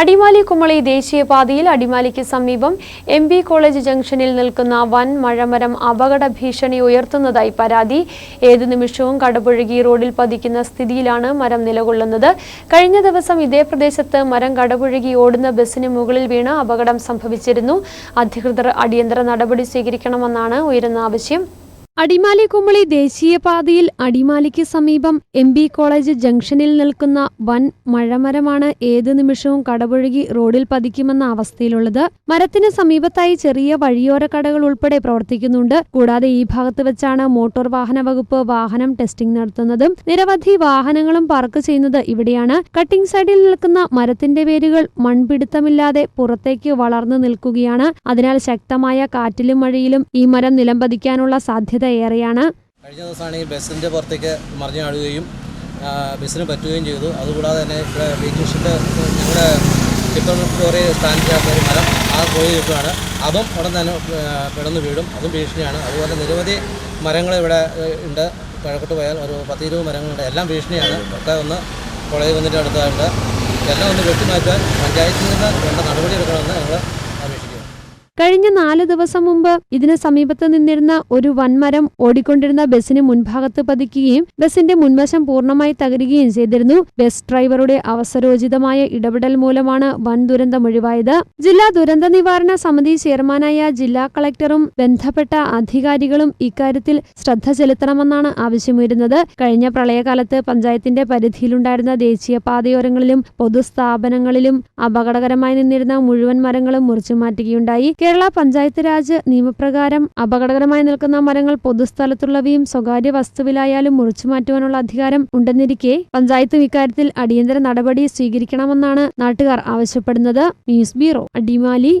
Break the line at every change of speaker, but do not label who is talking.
അടിമാലി കുമളി ദേശീയപാതയിൽ അടിമാലിക്ക് സമീപം M B college ജംഗ്ഷനിൽ നിൽക്കുന്ന വൻ മഴമരം അപകട ഭീഷണി ഉയർത്തുന്നതായി പരാതി. ഏതു നിമിഷവും കടപുഴകി റോഡിൽ പതിക്കുന്ന സ്ഥിതിയിലാണ് മരം നിലകൊള്ളുന്നത്. കഴിഞ്ഞ ദിവസം ഇതേ പ്രദേശത്ത് മരം കടപുഴകി ഓടുന്ന ബസ്സിന് മുകളിൽ വീണ് അപകടം സംഭവിച്ചിരുന്നു. അധികൃതർ അടിയന്തര നടപടി സ്വീകരിക്കണമെന്നാണ് ഉയരുന്ന ആവശ്യം. അടിമാലി കുമളി ദേശീയപാതയിൽ അടിമാലിക്ക് സമീപം എം ബി കോളേജ് ജംഗ്ഷനിൽ നിൽക്കുന്ന വൻ മഴമരമാണ് ഏത് നിമിഷവും കടപുഴകി റോഡിൽ പതിക്കുമെന്ന അവസ്ഥയിലുള്ളത്. മരത്തിന് സമീപത്തായി ചെറിയ വഴിയോര കടകൾ ഉൾപ്പെടെ പ്രവർത്തിക്കുന്നുണ്ട്. കൂടാതെ ഈ ഭാഗത്ത് വെച്ചാണ് മോട്ടോർ വാഹന വകുപ്പ് വാഹനം ടെസ്റ്റിംഗ് നടത്തുന്നതും. നിരവധി വാഹനങ്ങളും പാർക്ക് ചെയ്യുന്നത് ഇവിടെയാണ്. കട്ടിംഗ് സൈഡിൽ നിൽക്കുന്ന മരത്തിന്റെ വേരുകൾ മൺപിടുത്തമില്ലാതെ പുറത്തേക്ക് വളർന്നു നിൽക്കുകയാണ്. അതിനാൽ ശക്തമായ കാറ്റിലും മഴയിലും ഈ മരം നിലംപതിക്കാനുള്ള സാധ്യത ഏറെയാണ്
കഴിഞ്ഞ ദിവസമാണ് ഈ ബസ്സിന്റെ പുറത്തേക്ക് മറിഞ്ഞു കാണുകയും ആ, ബസ്സിന് പറ്റുകയും ചെയ്തു. അതുകൂടാതെ തന്നെ ഇവിടെ ഞങ്ങളുടെ ടിപ്പർ കുറേ ഒരു മരം ആ പോയി നിൽക്കുകയാണ് അതും ഉടൻ തന്നെ പിടന്നു വീഴും. അതും ഭീഷണിയാണ്. അതുപോലെ നിരവധി മരങ്ങൾ ഇവിടെ ഉണ്ട്. കിഴക്കോട്ട് പോയാൽ ഒരു പത്ത് ഇരുപത് മരങ്ങളുണ്ട്. എല്ലാം ഭീഷണിയാണ്. ഒക്കെ ഒന്ന് പുഴയിൽ വന്നിട്ട് അടുത്തായിട്ട് എല്ലാം ഒന്ന് വെട്ടിമാറ്റാൻ പഞ്ചായത്തിൽ നിന്ന് വേണ്ട നടപടി എടുക്കണമെന്ന് ഞങ്ങൾ
കഴിഞ്ഞ നാല് ദിവസം മുമ്പ് ഇതിന് സമീപത്ത് നിന്നിരുന്ന ഒരു വൻമരം ഓടിക്കൊണ്ടിരുന്ന ബസ്സിന് മുൻഭാഗത്ത് പതിക്കുകയും ബസിന്റെ മുൻവശം പൂർണമായി തകരുകയും ചെയ്തിരുന്നു. ബസ് ഡ്രൈവറുടെ അവസരോചിതമായ ഇടപെടൽ മൂലമാണ് വൻ ദുരന്തം ഒഴിവായത്. ജില്ലാ ദുരന്ത നിവാരണ സമിതി ചെയർമാനായ ജില്ലാ കളക്ടറും ബന്ധപ്പെട്ട അധികാരികളും ഇക്കാര്യത്തിൽ ശ്രദ്ധ ചെലുത്തണമെന്നാണ് ആവശ്യമുയരുന്നത്. കഴിഞ്ഞ പ്രളയകാലത്ത് പഞ്ചായത്തിന്റെ പരിധിയിലുണ്ടായിരുന്ന ദേശീയ പാതയോരങ്ങളിലും പൊതുസ്ഥാപനങ്ങളിലും അപകടകരമായി നിന്നിരുന്ന മുഴുവൻ മരങ്ങളും മുറിച്ചു മാറ്റുകയുണ്ടായി. കേരള പഞ്ചായത്ത് രാജ് നിയമപ്രകാരം അപകടകരമായി നിൽക്കുന്ന മരങ്ങൾ പൊതുസ്ഥലത്തുള്ളവയും സ്വകാര്യ വസ്തുവിലായാലും മുറിച്ചു മാറ്റുവാനുള്ള അധികാരം ഉണ്ടെന്നിരിക്കെ പഞ്ചായത്തും ഇക്കാര്യത്തിൽ അടിയന്തര നടപടി സ്വീകരിക്കണമെന്നാണ് നാട്ടുകാർ ആവശ്യപ്പെടുന്നത്. News bureau Adimali.